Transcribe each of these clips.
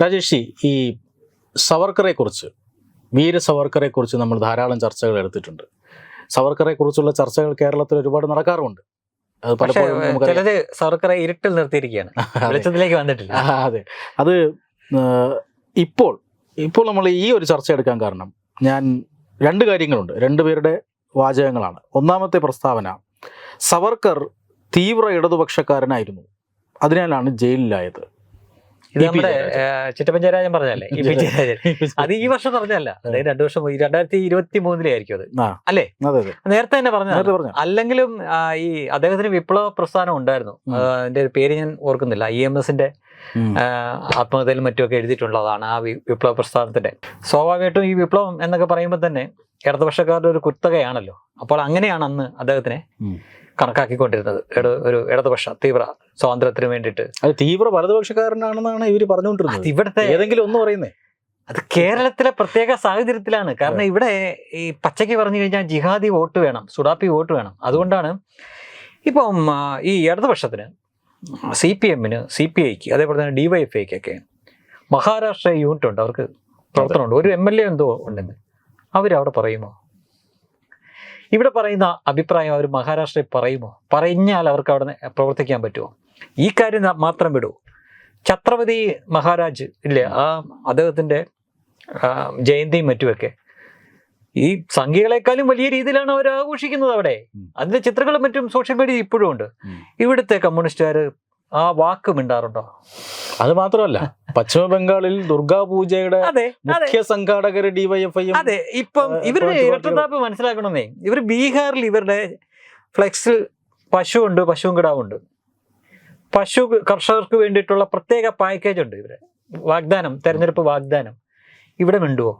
രാജേഷ് ഈ സവർക്കറെ കുറിച്ച് വീര സവർക്കറെ കുറിച്ച് നമ്മൾ ധാരാളം ചർച്ചകൾ എടുത്തിട്ടുണ്ട്. സവർക്കറെ കുറിച്ചുള്ള ചർച്ചകൾ കേരളത്തിൽ ഒരുപാട് നടക്കാറുണ്ട് അത് പലപ്പോഴും സർക്കാരെ ഇരുട്ടിൽ നിർത്തിയിരിക്കുകയാണ്. വെളിച്ചത്തിലേക്ക് വന്നിട്ടില്ല. അതെ. അത് ഇപ്പോൾ ഇപ്പോൾ നമ്മൾ ഈ ഒരു ചർച്ച എടുക്കാൻ കാരണം ഞാൻ രണ്ട് കാര്യങ്ങളുണ്ട്. രണ്ടുപേരുടെ വാചകങ്ങളാണ്. ഒന്നാമത്തെ പ്രസ്താവന സവർക്കർ തീവ്ര ഇടതുപക്ഷക്കാരനായിരുന്നു. അതിനാലാണ് ജയിലിലായത്. ഇത് നമ്മുടെ ജയരാജൻ. ഏഹ്, പറഞ്ഞല്ലേ ഇ പി ജയരാജൻ. അത് ഈ വർഷം പറഞ്ഞല്ല അതായത് രണ്ടു വർഷം രണ്ടായിരത്തി ഇരുപത്തി മൂന്നിലായിരിക്കും അത്. അല്ലേ? നേരത്തെ തന്നെ പറഞ്ഞു അല്ലെങ്കിലും ഈ അദ്ദേഹത്തിന് വിപ്ലവ പ്രസ്ഥാനം ഉണ്ടായിരുന്നു. അതിന്റെ പേര് ഞാൻ ഓർക്കുന്നില്ല. ഐ എം എസിന്റെ ഉം. ആത്മകഥയിലും മറ്റുമൊക്കെ എഴുതിയിട്ടുള്ളതാണ് ആ വിപ്ലവ പ്രസ്ഥാനത്തിന്റെ. സ്വാഭാവികമായിട്ടും ഈ വിപ്ലവം എന്നൊക്കെ പറയുമ്പോൾ തന്നെ ഇടതുപക്ഷക്കാരുടെ ഒരു കുത്തകയാണല്ലോ. അപ്പോൾ അങ്ങനെയാണ് അന്ന് അദ്ദേഹത്തിനെ. കണക്കാക്കിക്കൊണ്ടിരുന്നത്. കൊണ്ടിരുന്നത് ഒരു ഇടതുപക്ഷ തീവ്ര സ്വാതന്ത്ര്യത്തിന് വേണ്ടിയിട്ട്. അത് തീവ്ര വലതുപക്ഷക്കാരനാണെന്നാണ് ഇവർ പറഞ്ഞുകൊണ്ടിരുന്നത്. ഇവിടുത്തെ ഏതെങ്കിലും ഒന്ന് പറയുന്നേ. അത് കേരളത്തിലെ പ്രത്യേക സാഹചര്യത്തിലാണ്. കാരണം ഇവിടെ ഈ പച്ചയ്ക്ക് പറഞ്ഞു കഴിഞ്ഞാൽ ജിഹാദി വോട്ട് വേണം സുഡാപ്പി വോട്ട് വേണം. അതുകൊണ്ടാണ് ഇപ്പം ഈ ഇടതുപക്ഷത്തിന് സി പി എമ്മിന് സി പി ഐക്ക് അതേപോലെ തന്നെ ഡി വൈ എഫ് ഐക്കൊക്കെ മഹാരാഷ്ട്ര യൂണിറ്റ് ഉണ്ട് അവർക്ക് പ്രവർത്തനമുണ്ട്. ഒരു എം എൽ എ എന്തോ ഉണ്ടെന്ന്. അവരവിടെ പറയുമോ? ഇവിടെ പറയുന്ന അഭിപ്രായം അവർ മഹാരാഷ്ട്രയിൽ പറയുമോ? പറഞ്ഞാൽ അവർക്ക് അവിടെ പ്രവർത്തിക്കാൻ പറ്റുമോ? ഈ കാര്യം മാത്രം വിടൂ. ഛത്രപതി മഹാരാജ് ഇല്ലേ ആ അദ്ദേഹത്തിന്റെ ജയന്തിയും മറ്റുമൊക്കെ ഈ സംഖ്യകളെക്കാളും വലിയ രീതിയിലാണ് അവർ ആഘോഷിക്കുന്നത് അവിടെ. അതിന്റെ അതിന്റെ ചിത്രങ്ങളും മറ്റും സോഷ്യൽ മീഡിയ ഇപ്പോഴും ഉണ്ട്. ഇവിടുത്തെ കമ്മ്യൂണിസ്റ്റുകാർ ആ വാക്ക് മിണ്ടാറുണ്ടോ? അത് മാത്രമല്ല പശ്ചിമ ബംഗാളിൽ ദുർഗാ പൂജയുടെ അതെ അതെ. മുഖ്യ സംഘാടകര് ഡിവൈഎഫ്ഐയും അതെ ഇപ്പം ഇവരുടെ ഇരട്ടതാപ്പ് ഇരട്ടത്താപ്പ് മനസ്സിലാക്കണമെന്നേ ഇവർ ബീഹാറിൽ ഇവരുടെ ഫ്ലെക്സിൽ പശു ഉണ്ട് പശുവും കിടാവുണ്ട് പശു കർഷകർക്ക് വേണ്ടിയിട്ടുള്ള പ്രത്യേക പാക്കേജ് ഉണ്ട് ഇവരെ. വാഗ്ദാനം തെരഞ്ഞെടുപ്പ് വാഗ്ദാനം. ഇവിടെ മിണ്ടുവോ?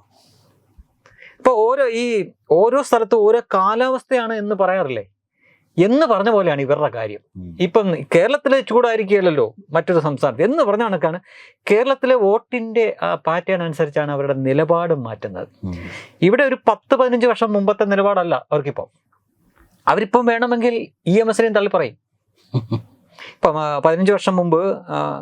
ഇപ്പൊ ഓരോ ഈ ഓരോ സ്ഥലത്തും ഓരോ കാലാവസ്ഥയാണ് എന്ന് പറയാറില്ലേ? എന്ന് പറഞ്ഞ പോലെയാണ് ഇവരുടെ കാര്യം. ഇപ്പം കേരളത്തിലെ ചൂടായിരിക്കുകയല്ലോ മറ്റൊരു സംസ്ഥാനത്ത്. എന്ന് പറഞ്ഞ കണക്കാണ് കേരളത്തിലെ വോട്ടിന്റെ ആ പാറ്റേൺ അനുസരിച്ചാണ് അവരുടെ നിലപാട് മാറ്റുന്നത്. ഇവിടെ ഒരു പത്ത് പതിനഞ്ച് വർഷം മുമ്പത്തെ നിലപാടല്ല അവർക്കിപ്പോൾ അവരിപ്പം വേണമെങ്കിൽ ഇ എം എസിനെയും തള്ളി പറയും പതിനഞ്ച് വർഷം മുമ്പ്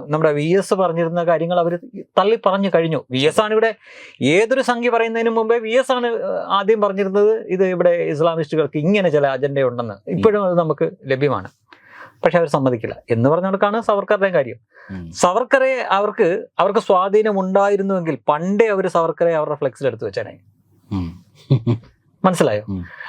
നമ്മുടെ വി എസ് പറഞ്ഞിരുന്ന കാര്യങ്ങൾ അവർ തള്ളി പറഞ്ഞു കഴിഞ്ഞു. വി എസ് ആണ് ഇവിടെ ഏതൊരു സംഖ്യ പറയുന്നതിന് മുമ്പേ വി എസ് ആണ് ആദ്യം പറഞ്ഞിരുന്നത് ഇത് ഇവിടെ ഇസ്ലാമിസ്റ്റുകൾക്ക് ഇങ്ങനെ ചില അജണ്ട ഉണ്ടെന്ന്. ഇപ്പോഴും അത് നമുക്ക് ലഭ്യമാണ്. പക്ഷെ അവർ സമ്മതിക്കില്ല. എന്ന് പറഞ്ഞ കണക്കാണ് സവർക്കറുടെ കാര്യം. സവർക്കറെ അവർക്ക് അവർക്ക് സ്വാധീനം ഉണ്ടായിരുന്നുവെങ്കിൽ പണ്ടേ അവർ സവർക്കറെ അവരുടെ ഫ്ലെക്സിൽ എടുത്തു വെച്ചാനായി മനസ്സിലായോ?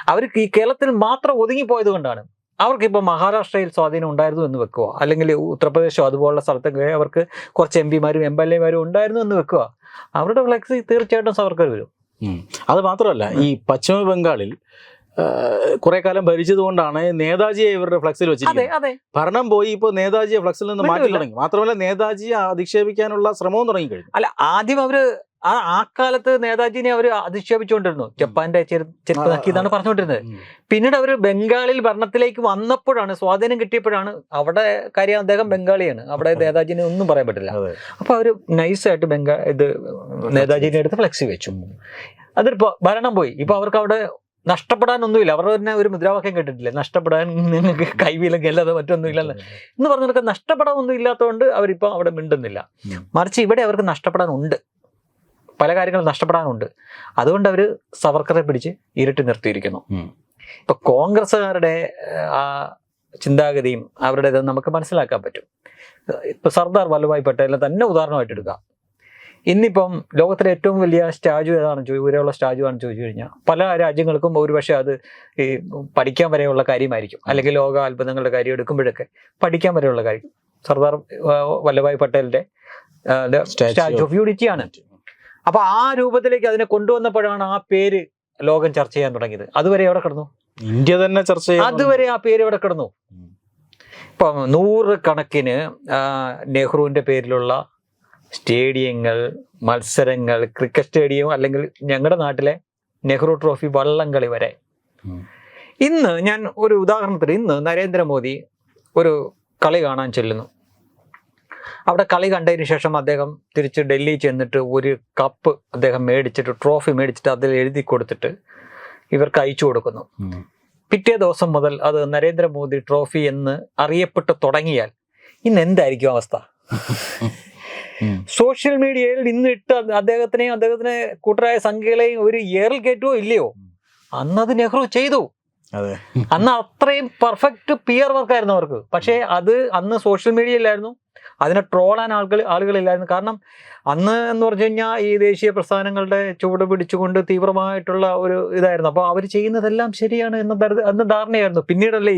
അവർക്ക് ഈ കേരളത്തിൽ മാത്രം ഒതുങ്ങിപ്പോയത് കൊണ്ടാണ്. അവർക്ക് ഇപ്പോൾ മഹാരാഷ്ട്രയിൽ സ്വാധീനം ഉണ്ടായിരുന്നു എന്ന് വെക്കുക. അല്ലെങ്കിൽ ഉത്തർപ്രദേശോ അതുപോലുള്ള സ്ഥലത്തൊക്കെ അവർക്ക് കുറച്ച് എം പിമാരും എം എൽ എമാരും ഉണ്ടായിരുന്നു എന്ന് വെക്കുക. അവരുടെ ഫ്ലക്സ് തീർച്ചയായിട്ടും സവർക്കർ വരും. അത് മാത്രമല്ല ഈ പശ്ചിമ ബംഗാളിൽ കുറെ കാലം ഭരിച്ചതുകൊണ്ടാണ് നേതാജിയെ ഇവരുടെ ഫ്ലക്സിൽ വെച്ചിരിക്കുന്നത്. ഭരണം പോയി ഇപ്പോൾ നേതാജിയെ ഫ്ലക്സിൽ നിന്ന് മാറ്റി. തുടങ്ങി മാത്രമല്ല നേതാജിയെ അധിക്ഷേപിക്കാനുള്ള ശ്രമവും തുടങ്ങി കഴിഞ്ഞു അല്ല ആദ്യം അവർ ആ ആ കാലത്ത് നേതാജിനെ അവർ അധിക്ഷേപിച്ചുകൊണ്ടിരുന്നു. ജപ്പാന്റെ ചെരു ചെരുപ്പ് ഇതാണ് പറഞ്ഞുകൊണ്ടിരുന്നത്. പിന്നീട് അവർ ബംഗാളിൽ ഭരണത്തിലേക്ക് വന്നപ്പോഴാണ് സ്വാധീനം കിട്ടിയപ്പോഴാണ് അവിടെ കാര്യം അദ്ദേഹം ബംഗാളിയാണ്. അവിടെ നേതാജിനെ ഒന്നും പറയാൻ പറ്റില്ല. അപ്പൊ അവർ നൈസായിട്ട് ബംഗാൾ ഇത് നേതാജിനെ എടുത്ത് ഫ്ലെക്സി വെച്ചു. അതിപ്പോ ഭരണം പോയി. ഇപ്പൊ അവർക്ക് അവിടെ നഷ്ടപ്പെടാനൊന്നുമില്ല. അവർ തന്നെ ഒരു മുദ്രാവാക്യം കേട്ടിട്ടില്ല? നഷ്ടപ്പെടാൻ നിങ്ങൾക്ക് കൈവിലൊക്കെ അല്ലാതെ മറ്റൊന്നും ഇല്ലെന്ന് എന്ന് പറഞ്ഞതൊക്കെ നഷ്ടപ്പെടാനൊന്നും ഇല്ലാത്തതുകൊണ്ട് അവരിപ്പോൾ അവിടെ മിണ്ടുന്നില്ല. മറിച്ച് ഇവിടെ അവർക്ക് നഷ്ടപ്പെടാനുണ്ട്. പല കാര്യങ്ങളും നഷ്ടപ്പെടാനുണ്ട്. അതുകൊണ്ട് അവർ സവർക്കറെ പിടിച്ച് ഇരുട്ടി നിർത്തിയിരിക്കുന്നു. ഇപ്പൊ കോൺഗ്രസ്സുകാരുടെ ആ ചിന്താഗതിയും അവരുടെ ഇതും നമുക്ക് മനസ്സിലാക്കാൻ പറ്റും. ഇപ്പൊ സർദാർ വല്ലഭായ് പട്ടേലിനെ തന്നെ ഉദാഹരണമായിട്ട് എടുക്കാം. ഇന്നിപ്പം ലോകത്തിലെ ഏറ്റവും വലിയ സ്റ്റാച്ചു ഏതാണെന്ന് ചോദിച്ചു ഉയരമുള്ള സ്റ്റാച്ചു ആണെന്ന് ചോദിച്ചു കഴിഞ്ഞാൽ പല രാജ്യങ്ങൾക്കും ഒരുപക്ഷെ അത് ഈ പഠിക്കാൻ വരെയുള്ള കാര്യമായിരിക്കും. അല്ലെങ്കിൽ ലോക അത്ഭുതങ്ങളുടെ കാര്യം എടുക്കുമ്പോഴൊക്കെ പഠിക്കാൻ വരെയുള്ള കാര്യം. സർദാർ വല്ലഭായ് പട്ടേലിന്റെ സ്റ്റാച്യു സ്റ്റാച്ചു ഓഫ് യൂണിറ്റി ആണ്. അപ്പൊ ആ രൂപത്തിലേക്ക് അതിനെ കൊണ്ടുവന്നപ്പോഴാണ് ആ പേര് ലോകം ചർച്ച ചെയ്യാൻ തുടങ്ങിയത്. അതുവരെ എവിടെ കിടന്നു? ഇന്ത്യ തന്നെ ചർച്ച ചെയ്യുന്നു അതുവരെ ആ പേര് എവിടെ കിടന്നു? ഇപ്പൊ നൂറ് കണക്കിന് നെഹ്റുവിന്റെ പേരിലുള്ള സ്റ്റേഡിയങ്ങൾ മത്സരങ്ങൾ ക്രിക്കറ്റ് സ്റ്റേഡിയം അല്ലെങ്കിൽ ഞങ്ങളുടെ നാട്ടിലെ നെഹ്റു ട്രോഫി വള്ളംകളി വരെ. ഇന്ന് ഞാൻ ഒരു ഉദാഹരണത്തിന് ഇന്ന് നരേന്ദ്രമോദി ഒരു കളി കാണാൻ ചെല്ലുന്നു. അവിടെ കളി കണ്ടതിന് ശേഷം അദ്ദേഹം തിരിച്ച് ഡൽഹി ചെന്നിട്ട് ഒരു കപ്പ് അദ്ദേഹം മേടിച്ചിട്ട് ട്രോഫി മേടിച്ചിട്ട് അതിൽ എഴുതി കൊടുത്തിട്ട് ഇവർക്ക് അയച്ചു കൊടുക്കുന്നു. പിറ്റേ ദിവസം മുതൽ അത് നരേന്ദ്രമോദി ട്രോഫി എന്ന് അറിയപ്പെട്ട് തുടങ്ങിയാൽ ഇന്ന് എന്തായിരിക്കും അവസ്ഥ? സോഷ്യൽ മീഡിയയിൽ ഇന്ന് ഇട്ട് അദ്ദേഹത്തിനെയും അദ്ദേഹത്തിന് കൂട്ടരായ സംഖ്യകളെയും ഒരു ഏറിൽ കയറ്റുമോ ഇല്ലയോ? അന്നത് നെഹ്റു ചെയ്തു. അന്ന് അത്രയും പെർഫെക്റ്റ് പിയർ വർക്ക് ആയിരുന്നു അവർക്ക്. പക്ഷേ അത് അന്ന് സോഷ്യൽ മീഡിയ ഇല്ലായിരുന്നു. അതിനെ ട്രോളാൻ ആളുകൾ ആളുകളില്ലായിരുന്നു. കാരണം അന്ന് എന്ന് പറഞ്ഞു കഴിഞ്ഞാൽ ഈ ദേശീയ പ്രസ്ഥാനങ്ങളുടെ ചുവട് പിടിച്ചുകൊണ്ട് തീവ്രമായിട്ടുള്ള ഒരു ഇതായിരുന്നു. അപ്പോൾ അവർ ചെയ്യുന്നതെല്ലാം ശരിയാണ് എന്ന അന്ന് ധാരണയായിരുന്നു. പിന്നീടല്ലേ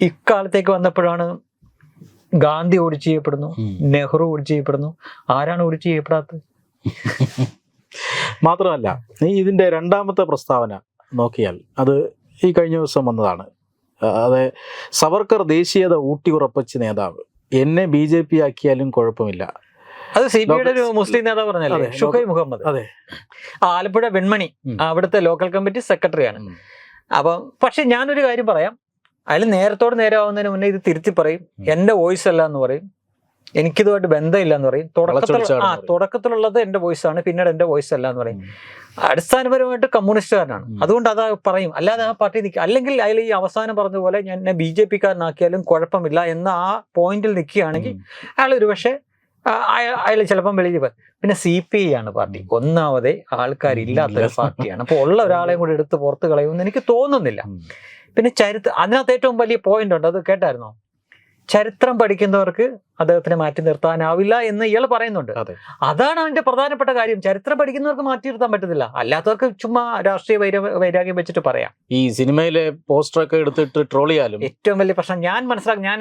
ഇക്കാലത്തേക്ക് വന്നപ്പോഴാണ് ഗാന്ധി ഓടി ചെയ്യപ്പെടുന്നു നെഹ്റു ഓടി ചെയ്യപ്പെടുന്നു. ആരാണ് ഓടി ചെയ്യപ്പെടാത്തത്? മാത്രമല്ല ഇതിന്റെ രണ്ടാമത്തെ പ്രസ്താവന നോക്കിയാൽ അത് ഈ കഴിഞ്ഞ ദിവസം വന്നതാണ്. അത് സവർക്കർ ദേശീയത ഊട്ടിയുറപ്പിച്ച നേതാവ്. എന്നെ ബി ജെ പി ആക്കിയാലും കുഴപ്പമില്ല. അത് സി പി ഐയുടെ ഒരു മുസ്ലിം നേതാവ് പറഞ്ഞല്ലേ? അതെ, ഷുഹൈ മുഹമ്മദ്. അതെ. ആലപ്പുഴ വെൺമണി. അവിടുത്തെ ലോക്കൽ കമ്മിറ്റി സെക്രട്ടറിയാണ്. അപ്പം പക്ഷെ ഞാനൊരു കാര്യം പറയാം. അതിൽ നേരത്തോട് നേരെ ആവുന്നതിന് മുന്നേ ഇത് തിരുത്തി പറയും. എന്റെ വോയിസ് അല്ല എന്ന് പറയും. എനിക്കിതുമായിട്ട് ബന്ധമില്ല എന്ന് പറയും. തുടക്കത്തിൽ ആ. തുടക്കത്തിലുള്ളത് എന്റെ വോയിസ് ആണ് പിന്നീട് എന്റെ വോയിസ് അല്ല എന്ന് പറയും. അടിസ്ഥാനപരമായിട്ട് കമ്മ്യൂണിസ്റ്റുകാരനാണ്. അതുകൊണ്ട് അതാ പറയും. അല്ലാതെ ആ പാർട്ടി നിൽക്കുക അല്ലെങ്കിൽ അതിൽ ഈ അവസാനം പറഞ്ഞ പോലെ ഞാൻ എന്നെ ബി ജെ പിക്കാരനാക്കിയാലും കുഴപ്പമില്ല എന്ന ആ പോയിന്റിൽ നിൽക്കുകയാണെങ്കിൽ. അയാൾ ഒരു പക്ഷേ അയാൾ ചിലപ്പം വെളിയിൽ പറയും. പിന്നെ സി പി ഐ ആണ് പാർട്ടി. ഒന്നാമതേ ആൾക്കാരില്ലാത്ത ഒരു പാർട്ടിയാണ്. അപ്പോൾ ഉള്ള ഒരാളെയും കൂടി എടുത്ത് പുറത്ത് കളയുമെന്ന് എനിക്ക് തോന്നുന്നില്ല. പിന്നെ ചരിത്ര അതിനകത്ത് ഏറ്റവും വലിയ പോയിന്റ് ഉണ്ട്. അത് കേട്ടായിരുന്നോ? ചരിത്രം പഠിക്കുന്നവർക്ക് അദ്ദേഹത്തിനെ മാറ്റി നിർത്താനാവില്ല എന്ന് ഇയാൾ പറയുന്നുണ്ട്. അതെ. അതാണ് അതിന്റെ പ്രധാനപ്പെട്ട കാര്യം. ചരിത്രം പഠിക്കുന്നവർക്ക് മാറ്റി നിർത്താൻ പറ്റത്തില്ല. അല്ലാത്തവർക്ക് ചുമ്മാ രാഷ്ട്രീയ വൈര വൈരാഗ്യം വെച്ചിട്ട് പറയാം. ഈ സിനിമയിലെ പോസ്റ്റർ ഒക്കെ എടുത്തിട്ട് ട്രോൾ ചെയ്യാലും. ഏറ്റവും വലിയ പ്രശ്നം ഞാൻ മനസ്സിലാക്കി ഞാൻ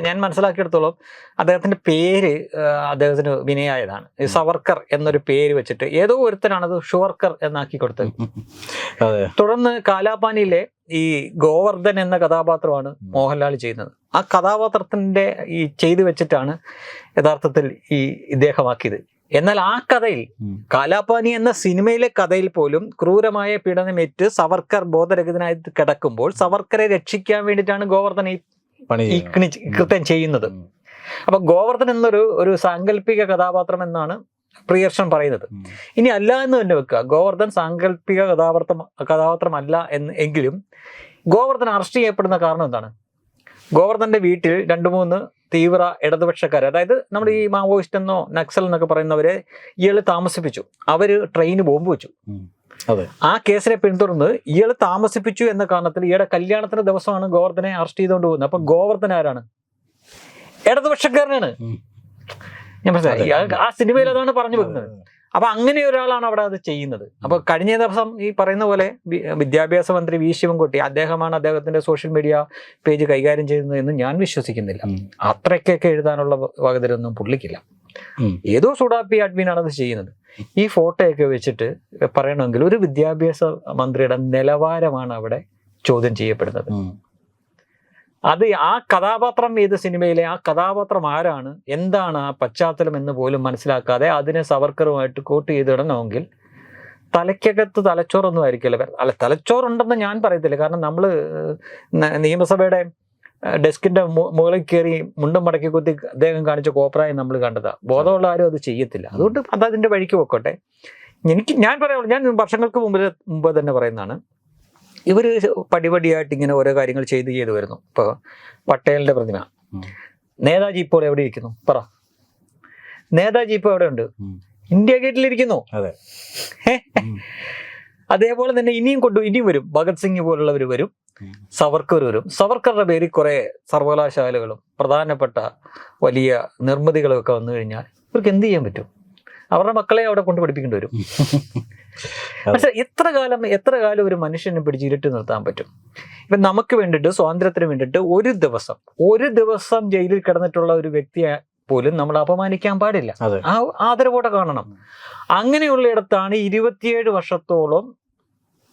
ഞാൻ മനസ്സിലാക്കിയെടുത്തോളം അദ്ദേഹത്തിന്റെ പേര് അദ്ദേഹത്തിന് വിനയായതാണ്. ഈ സവർക്കർ എന്നൊരു പേര് വെച്ചിട്ട് ഏതോ ഒരുത്തനാണ് അത് ഷുവർക്കർ എന്നാക്കി കൊടുത്തത്. തുടർന്ന് കാലാപാനിയിലെ ഈ ഗോവർദ്ധൻ എന്ന കഥാപാത്രമാണ് മോഹൻലാൽ ചെയ്യുന്നത്. ആ കഥാപാത്രത്തിന്റെ ഈ ചെയ്തു വെച്ചിട്ടാണ് യഥാർത്ഥത്തിൽ ഈ ഇദ്ദേഹമാക്കിയത്. എന്നാൽ ആ കഥയിൽ. കാലാപാനി എന്ന സിനിമയിലെ കഥയിൽ പോലും ക്രൂരമായ പീഡനമേറ്റ് സവർക്കർ ബോധരഹിതനായി കിടക്കുമ്പോൾ സവർക്കറെ രക്ഷിക്കാൻ വേണ്ടിയിട്ടാണ് ഗോവർദ്ധൻ ഈ പണി ഈ കൃത്യം ചെയ്യുന്നത്. അപ്പൊ ഗോവർദ്ധൻ എന്നൊരു ഒരു സാങ്കല്പിക കഥാപാത്രം എന്നാണ് പ്രിയർഷൻ പറയുന്നത്. ഇനി അല്ല എന്ന് തന്നെ വെക്കുക. ഗോവർദ്ധൻ സാങ്കല്പിക കഥാപാത്രം കഥാപാത്രമല്ല എന്ന് എങ്കിലും ഗോവർദ്ധൻ അറസ്റ്റ് ചെയ്യപ്പെടുന്ന കാരണം എന്താണ്? ഗോവർദ്ധന്റെ വീട്ടിൽ രണ്ട് മൂന്ന് തീവ്ര ഇടതുപക്ഷക്കാർ അതായത് നമ്മുടെ ഈ മാവോയിസ്റ്റ് എന്നോ നക്സൽ എന്നൊക്കെ പറയുന്നവരെ ഇയാൾ താമസിപ്പിച്ചു. അവർ ട്രെയിന് ബോംബ് വെച്ചു. അതെ. ആ കേസിനെ പിന്തുടർന്ന് ഇയാൾ താമസിപ്പിച്ചു എന്ന കാരണത്തിൽ ഇയാളുടെ കല്യാണത്തിന്റെ ദിവസമാണ് ഗോവർദ്ധനെ അറസ്റ്റ് ചെയ്തുകൊണ്ട് പോകുന്നത്. അപ്പൊ ഗോവർദ്ധൻ ആരാണ്? ഇടതുപക്ഷക്കാരനാണ്. ഞാൻ മനസ്സിലായി. ആ സിനിമയിൽ അതാണ് പറഞ്ഞു വെക്കുന്നത്. അപ്പൊ അങ്ങനെ ഒരാളാണ് അവിടെ അത് ചെയ്യുന്നത്. അപ്പൊ കഴിഞ്ഞ ദിവസം ഈ പറയുന്ന പോലെ വിദ്യാഭ്യാസ മന്ത്രി വി. ശിവൻകുട്ടി അദ്ദേഹമാണ് അദ്ദേഹത്തിന്റെ സോഷ്യൽ മീഡിയ പേജ് കൈകാര്യം ചെയ്യുന്നത് എന്ന് ഞാൻ വിശ്വസിക്കുന്നില്ല. അത്രയ്ക്കൊക്കെ എഴുതാനുള്ള വകതിരൊന്നും പുള്ളിക്കില്ല. ഏതോ സുഡാപ്പി അഡ്മിനാണ് അത് ചെയ്യുന്നത്. ഈ ഫോട്ടോയൊക്കെ വെച്ചിട്ട് പറയണമെങ്കിൽ ഒരു വിദ്യാഭ്യാസ മന്ത്രിയുടെ നിലവാരമാണ് അവിടെ ചോദ്യം ചെയ്യപ്പെടുന്നത്. അത് ആ കഥാപാത്രം ഏത് സിനിമയിലെ ആ കഥാപാത്രം ആരാണ് എന്താണ് ആ പശ്ചാത്തലം എന്ന് പോലും മനസ്സിലാക്കാതെ അതിനെ സവർക്കറുമായിട്ട് കോട്ട് ചെയ്തിടണമെങ്കിൽ തലയ്ക്കകത്ത് തലച്ചോറൊന്നും ആയിരിക്കില്ല. അല്ല തലച്ചോറുണ്ടെന്ന് ഞാൻ പറയത്തില്ല. കാരണം നമ്മൾ നിയമസഭയുടെ ഡെസ്കിന്റെ മുകളിൽ കയറി മുണ്ടും മടക്കി കുത്തി അദ്ദേഹം കാണിച്ച കോപ്രായം നമ്മൾ കണ്ടതാണ് ബോധമുള്ള ആരും അത് ചെയ്യത്തില്ല. അതുകൊണ്ട് അത് അതിന്റെ വഴിക്ക് പൊക്കോട്ടെ. എനിക്ക് ഞാൻ പറയാനുള്ളൂ ഞാൻ വർഷങ്ങൾക്ക് മുമ്പ് മുമ്പ് തന്നെ പറയുന്നതാണ്. ഇവർ പടിപടിയായിട്ട് ഇങ്ങനെ ഓരോ കാര്യങ്ങൾ ചെയ്ത് ചെയ്ത് വരുന്നു. ഇപ്പോൾ പട്ടേലിന്റെ പ്രതിമ. നേതാജി ഇപ്പോൾ എവിടെ ഇരിക്കുന്നു? പറ. നേതാജി ഇപ്പോൾ എവിടെ ഉണ്ട്? ഇന്ത്യ ഗേറ്റിലിരിക്കുന്നു അതെ. അതേപോലെ തന്നെ ഇനിയും കൊണ്ടു ഇനിയും വരും. ഭഗത് സിംഗ് പോലുള്ളവർ വരും. സവർക്കർ വരും. സവർക്കറുടെ പേരിൽ കുറെ സർവകലാശാലകളും പ്രധാനപ്പെട്ട വലിയ നിർമ്മിതികളും ഒക്കെ വന്നു കഴിഞ്ഞാൽ ഇവർക്ക് എന്ത് ചെയ്യാൻ പറ്റും? അവരുടെ മക്കളെ അവിടെ കൊണ്ട് പഠിപ്പിക്കേണ്ടി വരും. പക്ഷെ എത്ര കാലം എത്ര കാലം ഒരു മനുഷ്യനെ പിടിച്ച് ഇരുട്ടി നിർത്താൻ പറ്റും? ഇപ്പൊ നമുക്ക് വേണ്ടിയിട്ട് സ്വാതന്ത്ര്യത്തിന് വേണ്ടിയിട്ട് ഒരു ദിവസം ഒരു ദിവസം ജയിലിൽ കിടന്നിട്ടുള്ള ഒരു വ്യക്തിയെ പോലും നമ്മൾ അപമാനിക്കാൻ പാടില്ല. ആ ആദരവോടെ കാണണം. അങ്ങനെയുള്ള ഇടത്താണ് ഇരുപത്തിയേഴ് വർഷത്തോളം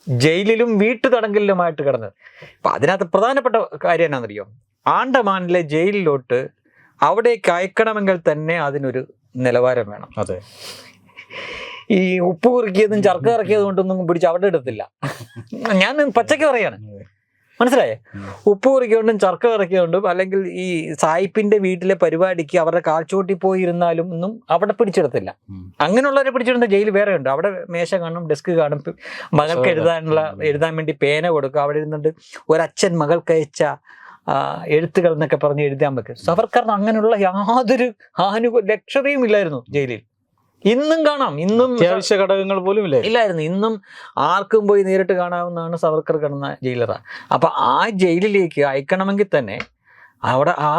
ജയിലിലും വീട്ടുതടങ്കലിലുമായിട്ട് കിടന്നത്. അപ്പൊ അതിനകത്ത് പ്രധാനപ്പെട്ട കാര്യം എന്നാണെന്നറിയോ? ആണ്ടമാനിലെ ജയിലിലോട്ട് അവിടേക്ക് അയക്കണമെങ്കിൽ തന്നെ അതിനൊരു നിലവാരം വേണം. അതെ. ഈ ഉപ്പ് കുറുക്കിയതും ചർക്ക ഇറക്കിയതും കൊണ്ടൊന്നും പിടിച്ച് അവിടെ എടുത്തില്ല ഞാൻ പച്ചയ്ക്ക് പറയാണ്. മനസ്സിലായേ. ഉപ്പ് കുറിക്കൊണ്ടും ചർക്ക ഇറക്കിയോണ്ടും അല്ലെങ്കിൽ ഈ സായിപ്പിന്റെ വീട്ടിലെ പരിപാടിക്ക് അവരുടെ കാൽച്ചോട്ടി പോയിരുന്നാലും ഒന്നും അവിടെ പിടിച്ചെടുത്തില്ല. അങ്ങനെയുള്ളവരെ പിടിച്ചെടുത്ത ജയിൽ വേറെ ഉണ്ട് അവിടെ മേശ കാണും ഡെസ്ക് കാണും. മകൾക്ക് എഴുതാനുള്ള എഴുതാൻ വേണ്ടി പേന കൊടുക്കും. അവിടെ ഇരുന്നിട്ട് ഒരച്ഛൻ മകൾക്ക് അയച്ച എഴുത്തുകൾ എന്നൊക്കെ പറഞ്ഞ് എഴുതാൻ വെക്കും. സവർക്കറിന് അങ്ങനെയുള്ള യാതൊരു ആനുകൂല ലക്ഷറിയും ഇല്ലായിരുന്നു ജയിലിൽ. ഇന്നും കാണാം. ഇന്നും അത്യാവശ്യ ഘടകങ്ങൾ പോലും ഇല്ലേ? ഇല്ലായിരുന്നു. ഇന്നും ആർക്കും പോയി നേരിട്ട് കാണാവുന്നതാണ് സവർക്കർ കിടന്ന ജയിലറ. അപ്പൊ ആ ജയിലിലേക്ക് അയക്കണമെങ്കിൽ തന്നെ അവിടെ ആ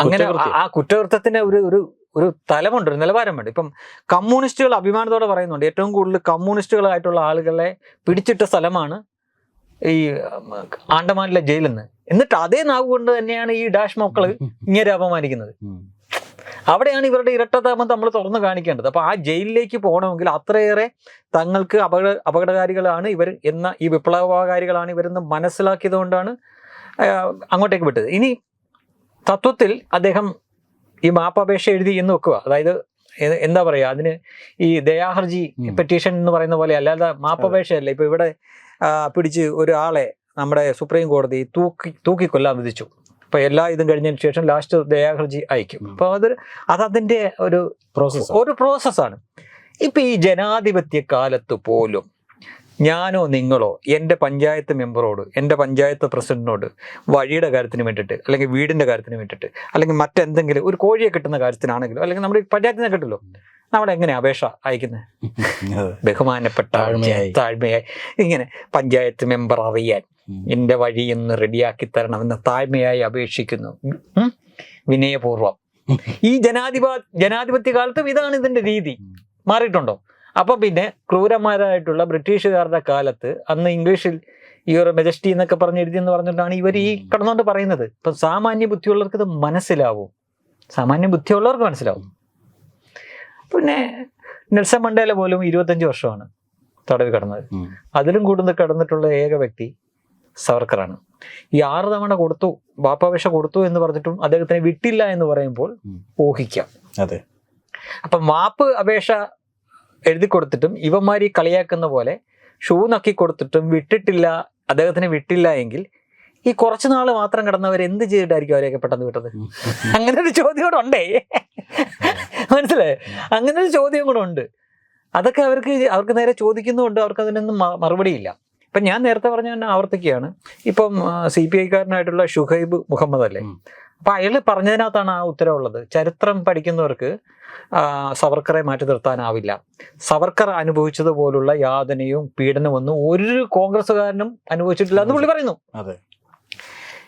അങ്ങനെ ആ കുറ്റകൃത്യത്തിന്റെ ഒരു ഒരു ഒരു തലമുണ്ട് ഒരു നിലവാരം വേണ്ട ഇപ്പം കമ്മ്യൂണിസ്റ്റുകൾ അഭിമാനത്തോടെ പറയുന്നുണ്ട്. ഏറ്റവും കൂടുതൽ കമ്മ്യൂണിസ്റ്റുകളായിട്ടുള്ള ആളുകളെ പിടിച്ചിട്ട സ്ഥലമാണ് ഈ ആണ്ടമാനിലെ ജയിലെന്ന്. എന്നിട്ട് അതേ നാവ് കൊണ്ട് തന്നെയാണ് ഈ ഡാഷ് മക്കൾ ഇങ്ങനെ അപമാനിക്കുന്നത്. അവിടെയാണ് ഇവരുടെ ഇരട്ടതാപം നമ്മൾ തുറന്നു കാണിക്കേണ്ടത്. അപ്പോൾ ആ ജയിലിലേക്ക് പോകണമെങ്കിൽ അത്രയേറെ തങ്ങൾക്ക് അപകട അപകടകാരികളാണ് ഇവർ എന്ന ഈ വിപ്ലവകാരികളാണ് ഇവരെന്ന് മനസ്സിലാക്കിയത് കൊണ്ടാണ് അങ്ങോട്ടേക്ക് വിട്ടത്. ഇനി തത്വത്തിൽ അദ്ദേഹം ഈ മാപ്പപേക്ഷ എഴുതി എന്ന് വെക്കുക. അതായത് എന്താ പറയുക അതിന് ഈ ദയാഹർജി പെറ്റീഷൻ എന്ന് പറയുന്ന പോലെ അല്ലാതെ മാപ്പപേക്ഷയല്ല ഇപ്പൊ ഇവിടെ പിടിച്ച് ഒരാളെ നമ്മുടെ സുപ്രീം കോടതി തൂക്കി തൂക്കിക്കൊല്ലാൻ വിധിച്ചു. അപ്പൊ എല്ലാ ഇതും കഴിഞ്ഞതിന് ശേഷം ലാസ്റ്റ് ദയാഹർജി അയക്കും. അപ്പോൾ അപ്പൊ അത് അതതിന്റെ ഒരു പ്രോസസ് ഒരു പ്രോസസ്സാണ് ഇപ്പൊ ഈ ജനാധിപത്യ കാലത്ത് പോലും ഞാനോ നിങ്ങളോ എന്റെ പഞ്ചായത്ത് മെമ്പറോട് എന്റെ പഞ്ചായത്ത് പ്രസിഡന്റിനോട് വഴിയുടെ കാര്യത്തിന് വേണ്ടിയിട്ട് അല്ലെങ്കിൽ വീടിന്റെ കാര്യത്തിന് വേണ്ടിയിട്ട് അല്ലെങ്കിൽ മറ്റെന്തെങ്കിലും ഒരു കോഴിയെ കിട്ടുന്ന കാര്യത്തിനാണെങ്കിലും അല്ലെങ്കിൽ നമ്മുടെ ഈ പഞ്ചായത്തിനെ കിട്ടുമല്ലോ നമ്മൾ എങ്ങനെ അപേക്ഷ അയക്കുന്നത് ബഹുമാനപ്പെട്ട താഴ്മയായി. താഴ്മയായി. ഇങ്ങനെ പഞ്ചായത്ത് മെമ്പർ അറിയാൻ എന്റെ ഇന്ന് റെഡിയാക്കി തരണം തരണമെന്ന് താഴ്മയായി അപേക്ഷിക്കുന്നു. വിനയപൂർവം. ഈ ജനാധിപ ജനാധിപത്യ കാലത്തും ഇതാണ് ഇതിന്റെ രീതി. മാറിയിട്ടുണ്ടോ? അപ്പൊ പിന്നെ ക്രൂരന്മാരായിട്ടുള്ള ബ്രിട്ടീഷുകാരുടെ കാലത്ത് അന്ന് ഇംഗ്ലീഷിൽ ഈ ഒരു മെജസ്റ്റി എന്നൊക്കെ പറഞ്ഞ് എഴുതി എന്ന് പറഞ്ഞിട്ടാണ് ഇവർ ഈ. കടന്നുകൊണ്ട് പറയുന്നത്. ഇപ്പൊ സാമാന്യ ബുദ്ധിയുള്ളവർക്ക് ഇത് മനസ്സിലാവും. സാമാന്യ ബുദ്ധിയുള്ളവർക്ക് മനസ്സിലാവും. പിന്നെ നെൽസൺ മണ്ടേല പോലും ഇരുപത്തഞ്ച് വർഷമാണ് തടവ് കടന്നത്. അതിലും കൂടുതൽ കടന്നിട്ടുള്ള ഏക വ്യക്തി സവർക്കറാണ്. ഈ ആറ് തവണ കൊടുത്തു ബാപ്പാപേക്ഷ കൊടുത്തു എന്ന് പറഞ്ഞിട്ടും അദ്ദേഹത്തിന് വിട്ടില്ല എന്ന് പറയുമ്പോൾ. ഊഹിക്കാം. അതെ. അപ്പം മാപ്പ് അപേക്ഷ എഴുതി കൊടുത്തിട്ടും ഇവന്മാർ ഈ കളിയാക്കുന്ന പോലെ ഷൂ നക്കി കൊടുത്തിട്ടും വിട്ടിട്ടില്ല അദ്ദേഹത്തിന് വിട്ടില്ല എങ്കിൽ ഈ കുറച്ചു നാൾ മാത്രം കിടന്നവർ എന്ത് ചെയ്തിട്ടായിരിക്കും അവരെയൊക്കെ പെട്ടെന്ന് വിട്ടത്? അങ്ങനെ ഒരു ചോദ്യം കൂടെ ഉണ്ടേ. മനസ്സിലായേ? അങ്ങനെ ഒരു ചോദ്യം കൂടെ ഉണ്ട്. അതൊക്കെ അവർക്ക് അവർക്ക് നേരെ ചോദിക്കുന്നുണ്ട് അവർക്ക് അതിനൊന്നും മറുപടിയില്ല. ഇപ്പം ഞാൻ നേരത്തെ പറഞ്ഞ തന്നെ ആവർത്തിക്കുകയാണ്. ഇപ്പം സി പി ഐക്കാരനായിട്ടുള്ള ഷുഹൈബ് മുഹമ്മദ് അല്ലേ അപ്പം അയാൾ പറഞ്ഞതിനകത്താണ് ആ ഉത്തരവുള്ളത്. ചരിത്രം പഠിക്കുന്നവർക്ക് സവർക്കറെ മാറ്റി നിർത്താനാവില്ല. സവർക്കർ അനുഭവിച്ചതുപോലുള്ള യാതനയും പീഡനവും ഒന്നും ഒരു കോൺഗ്രസ്സുകാരനും അനുഭവിച്ചിട്ടില്ല എന്ന് പുള്ളി പറയുന്നു. അതെ.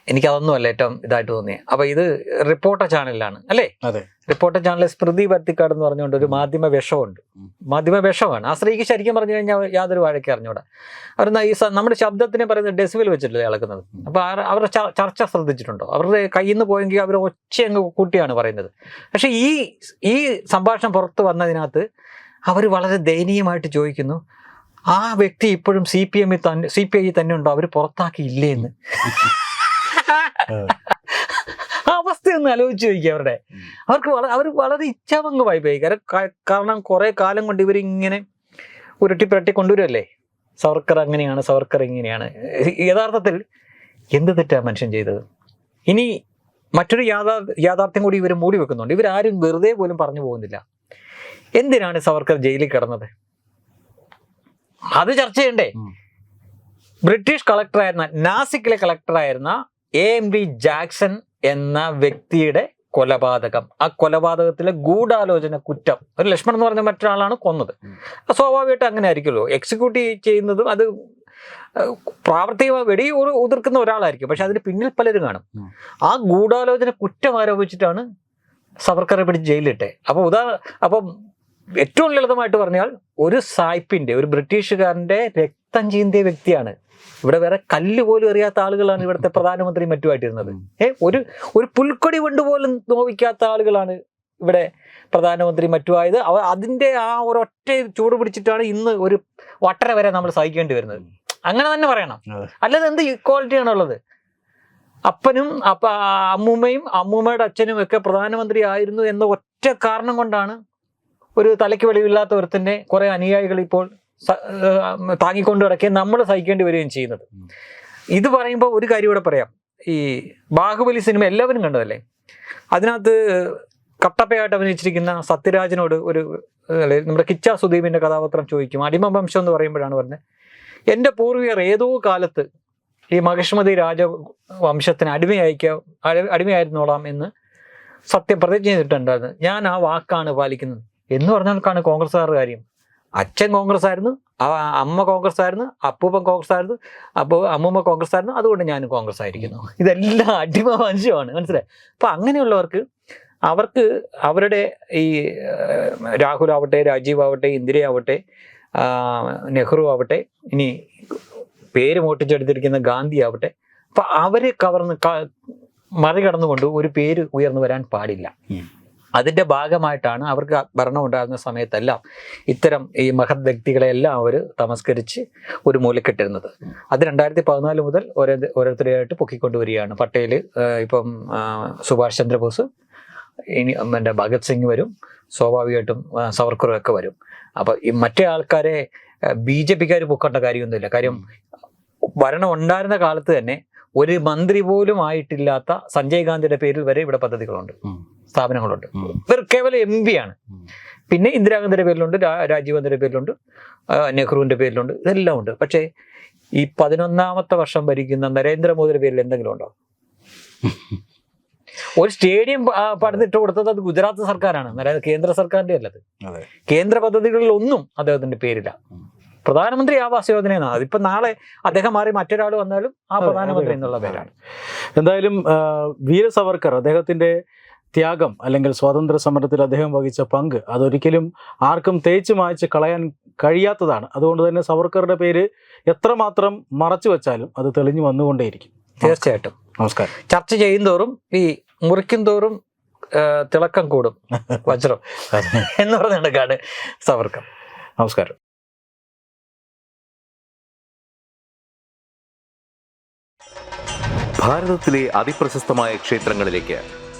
എനിക്ക് അതൊന്നും അല്ല ഏറ്റവും ഇതായിട്ട് തോന്നിയത് അപ്പൊ ഇത് റിപ്പോർട്ടർ ചാനലിലാണ് അല്ലേ? അതെ. റിപ്പോർട്ടർ ചാനലിൽ സ്മൃതി വർത്തിക്കാട് എന്ന് പറഞ്ഞുകൊണ്ട് ഒരു മാധ്യമ വിഷമുണ്ട് മാധ്യമ വിഷമാണ് ആ സ്ത്രീക്ക് ശരിക്കും പറഞ്ഞു കഴിഞ്ഞാൽ യാതൊരു വാഴയ്ക്ക് അറിഞ്ഞൂടാ. അവർ ഈ നമ്മുടെ ശബ്ദത്തിനെ പറയുന്നത് ഡെസിബിൽ വെച്ചിട്ടില്ലേ ഇളക്കുന്നത് അപ്പൊ അവരുടെ ചർച്ച ശ്രദ്ധിച്ചിട്ടുണ്ടോ? അവരുടെ കയ്യിൽ നിന്ന് പോയെങ്കിൽ അവർ ഒച്ച അങ്ങ് കൂട്ടിയാണ് പറയുന്നത്. പക്ഷെ ഈ ഈ സംഭാഷണം പുറത്ത് വന്നതിനകത്ത് അവർ വളരെ ദയനീയമായിട്ട് ചോദിക്കുന്നു ആ വ്യക്തി ഇപ്പോഴും സി പി എമ്മിൽ തന്നെ സി പി ഐ തന്നെ ഉണ്ടോ അവർ പുറത്താക്കിയില്ലേ എന്ന് ആ. അവസ്ഥ ഒന്ന് ആലോചിച്ച് ചോദിക്കുക അവരുടെ. അവർക്ക് വളരെ അവർ വളരെ ഇച്ഛാഭംഗമായി പോയി കാരണം കുറേ കാരണം കുറെ കാലം കൊണ്ട് ഇവർ ഇങ്ങനെ ഉരുട്ടി പുരട്ടി കൊണ്ടുവരുമല്ലേ സവർക്കർ അങ്ങനെയാണ് സവർക്കർ ഇങ്ങനെയാണ്. യഥാർത്ഥത്തിൽ എന്ത് തെറ്റാ മനുഷ്യൻ ചെയ്തത്? ഇനി മറ്റൊരു യാഥാ യാഥാർത്ഥ്യം കൂടി ഇവർ മൂടി വെക്കുന്നുണ്ട്. ഇവരാരും വെറുതെ പോലും പറഞ്ഞു പോകുന്നില്ല. എന്തിനാണ് സവർക്കർ ജയിലിൽ കിടന്നത്? അത് ചർച്ച ചെയ്യണ്ടേ? ബ്രിട്ടീഷ് കളക്ടറായിരുന്ന നാസിക്കിലെ കളക്ടറായിരുന്ന എ എം ഡി ജാക്സൺ എന്ന വ്യക്തിയുടെ കൊലപാതകം. ആ കൊലപാതകത്തിലെ ഗൂഢാലോചന കുറ്റം. ഒരു ലക്ഷ്മൺ എന്ന് പറഞ്ഞ മറ്റൊരാളാണ് കൊന്നത്. സ്വാഭാവികമായിട്ട് അങ്ങനെ ആയിരിക്കുമല്ലോ. എക്സിക്യൂട്ട് ചെയ്യുന്നതും അത് പ്രാവർത്തിക പ്രാവർത്തികമായി വെടി ഒരു ഉതിർക്കുന്ന ഒരാളായിരിക്കും. പക്ഷെ അതിന് പിന്നിൽ പലരും കാണും. ആ ഗൂഢാലോചന കുറ്റം ആരോപിച്ചിട്ടാണ് സവർക്കറെ പിടിച്ച് ജയിലിട്ടെ അപ്പോൾ ഉദാ അപ്പം ഏറ്റവും ലളിതമായിട്ട് പറഞ്ഞാൽ ഒരു സായിപ്പിന്റെ ഒരു ബ്രിട്ടീഷുകാരന്റെ രക്തം ചീന്തിയ വ്യക്തിയാണ്. ഇവിടെ വേറെ കല്ല് പോലും അറിയാത്ത ആളുകളാണ് ഇവിടുത്തെ പ്രധാനമന്ത്രി മറ്റുമായിട്ടിരുന്നത്. ഏ ഒരു ഒരു പുൽക്കൊടി കൊണ്ട് പോലും നോവിക്കാത്ത ആളുകളാണ് ഇവിടെ പ്രധാനമന്ത്രി മറ്റുമായത്. അവ അതിന്റെ ആ ഒരൊറ്റ ചൂട് പിടിച്ചിട്ടാണ് ഇന്ന് ഒരു വട്ടര വരെ നമ്മൾ സഹിക്കേണ്ടി വരുന്നത്. അങ്ങനെ തന്നെ പറയണം. അല്ലാതെ എന്ത് ഇക്വാളിറ്റിയാണ് ഉള്ളത്? അപ്പനും അപ്പ അമ്മൂമ്മയും അമ്മൂമ്മയുടെ അച്ഛനും ഒക്കെ പ്രധാനമന്ത്രി ആയിരുന്നു എന്ന ഒറ്റ കാരണം കൊണ്ടാണ് ഒരു തലയ്ക്ക് വെളിവില്ലാത്ത ഒരുത്തിന്റെ കുറേ അനുയായികൾ ഇപ്പോൾ താങ്ങിക്കൊണ്ട് കിടക്കുകയും നമ്മൾ സഹിക്കേണ്ടി വരികയും ചെയ്യുന്നത്. ഇത് പറയുമ്പോൾ ഒരു കാര്യം ഇവിടെ പറയാം. ഈ ബാഹുബലി സിനിമ എല്ലാവരും കണ്ടതല്ലേ? അതിനകത്ത് കട്ടപ്പയായിട്ട് അഭിനയിച്ചിരിക്കുന്ന സത്യരാജനോട് ഒരു നമ്മുടെ കിച്ച സുദീപിന്റെ കഥാപാത്രം ചോദിക്കും. അടിമ വംശം എന്ന് പറയുമ്പോഴാണ് പറഞ്ഞത്. എന്റെ പൂർവികർ ഏതോ കാലത്ത് ഈ മഹിഷ്മതി രാജവംശത്തിന് അടിമയായിക്ക അടി- അടിമയായിരുന്നോളാം എന്ന് സത്യപ്രതിജ്ഞ ചെയ്തിട്ടുണ്ടായിരുന്നു. ഞാൻ ആ വാക്കാണ് പാലിക്കുന്നത്. എന്ന് പറഞ്ഞാൽക്കാണ് കോൺഗ്രസ്സുകാരുടെ കാര്യം? അച്ഛൻ കോൺഗ്രസ് ആയിരുന്നു അമ്മ കോൺഗ്രസ് ആയിരുന്നു അപ്പൂപ്പൻ കോൺഗ്രസ് ആയിരുന്നു അപ്പോൾ അമ്മൂമ്മ കോൺഗ്രസ് ആയിരുന്നു അതുകൊണ്ട് ഞാനും കോൺഗ്രസ് ആയിരിക്കുന്നു ഇതെല്ലാം അടിമ വംശമാണ് മനസ്സിലായി? അപ്പൊ അങ്ങനെയുള്ളവർക്ക് അവർക്ക് അവരുടെ ഈ രാഹുൽ ആവട്ടെ രാജീവ് ആവട്ടെ ഇന്ദിരയാവട്ടെ നെഹ്റു ആവട്ടെ ഇനി പേര് മോട്ടിച്ചെടുത്തിരിക്കുന്ന ഗാന്ധി ആവട്ടെ അപ്പൊ അവരെ കവർന്ന് മറികടന്നുകൊണ്ട് ഒരു പേര് ഉയർന്നു വരാൻ പാടില്ല. ഉം. അതിന്റെ ഭാഗമായിട്ടാണ് അവർക്ക് ഭരണം ഉണ്ടാകുന്ന സമയത്തെല്ലാം ഇത്തരം ഈ മഹത് വ്യക്തികളെ എല്ലാം അവർ തമസ്കരിച്ച് ഒരു മൂലക്കെട്ടിരുന്നത് അത് രണ്ടായിരത്തി പതിനാല് മുതൽ ഓരോ ഓരോരുത്തരെയായിട്ട് പൊക്കിക്കൊണ്ടുവരികയാണ് പട്ടേൽ ഇപ്പം സുഭാഷ് ചന്ദ്രബോസ് ഇനി എന്റെ ഭഗത് സിംഗ് വരും സ്വാഭാവികമായിട്ടും സവർക്കറും ഒക്കെ വരും അപ്പോൾ ഈ മറ്റേ ആൾക്കാരെ ബി ജെ പിക്കാർ പൊക്കേണ്ട കാര്യമൊന്നുമില്ല കാര്യം ഭരണം ഉണ്ടായിരുന്ന കാലത്ത് തന്നെ ഒരു മന്ത്രി പോലും ആയിട്ടില്ലാത്ത സഞ്ജയ് ഗാന്ധിയുടെ പേരിൽ വരെ ഇവിടെ പദ്ധതികളുണ്ട്. സ്ഥാപനങ്ങളുണ്ട്. ഇവർ കേവലം എം പി ആണ്. പിന്നെ ഇന്ദിരാഗാന്ധിയുടെ പേരിലുണ്ട് രാ- രാജീവ് ഗാന്ധിയുടെ പേരിലുണ്ട് നെഹ്റുവിന്റെ നെഹ്റുവിന്റെ പേരിലുണ്ട് ഇതെല്ലാം ഉണ്ട്. പക്ഷേ ഈ പതിനൊന്നാമത്തെ വർഷം ഭരിക്കുന്ന നരേന്ദ്രമോദിയുടെ പേരിൽ എന്തെങ്കിലും ഉണ്ടോ? ഒരു സ്റ്റേഡിയം പണിതിട്ട് കൊടുത്തത് അത് ഗുജറാത്ത് സർക്കാരാണ്. അതായത് കേന്ദ്ര സർക്കാരിന്റെ അല്ലത്. അതെ. കേന്ദ്ര പദ്ധതികളിൽ ഒന്നും അദ്ദേഹത്തിന്റെ പേരില്ല. പ്രധാനമന്ത്രി ആവാസ് യോജനയാണ്. അതിപ്പോ നാളെ അദ്ദേഹം മാറി മറ്റൊരാൾ വന്നാലും ആ പ്രധാനമന്ത്രി എന്നുള്ള പേരാണ്. എന്തായാലും വീര സവർക്കർ അദ്ദേഹത്തിന്റെ ത്യാഗം അല്ലെങ്കിൽ സ്വാതന്ത്ര്യ സമരത്തിൽ അദ്ദേഹം വഹിച്ച പങ്ക് അതൊരിക്കലും ആർക്കും തേച്ച് മായ്ച്ച് കളയാൻ കഴിയാത്തതാണ്. അതുകൊണ്ട് തന്നെ സവർക്കറുടെ പേര് എത്രമാത്രം മറച്ചു വെച്ചാലും അത് തെളിഞ്ഞു വന്നുകൊണ്ടേയിരിക്കും. തീർച്ചയായിട്ടും. നമസ്കാരം. ചർച്ച ചെയ്യുന്തോറും ഈ മുറിക്കും തോറും തിളക്കം കൂടും. വജ്രം എന്ന് പറഞ്ഞ കണക്കാണ് സവർക്കർ നമസ്കാരം. ഭാരതത്തിലെ അതിപ്രശസ്തമായ ക്ഷേത്രങ്ങളിലേക്ക്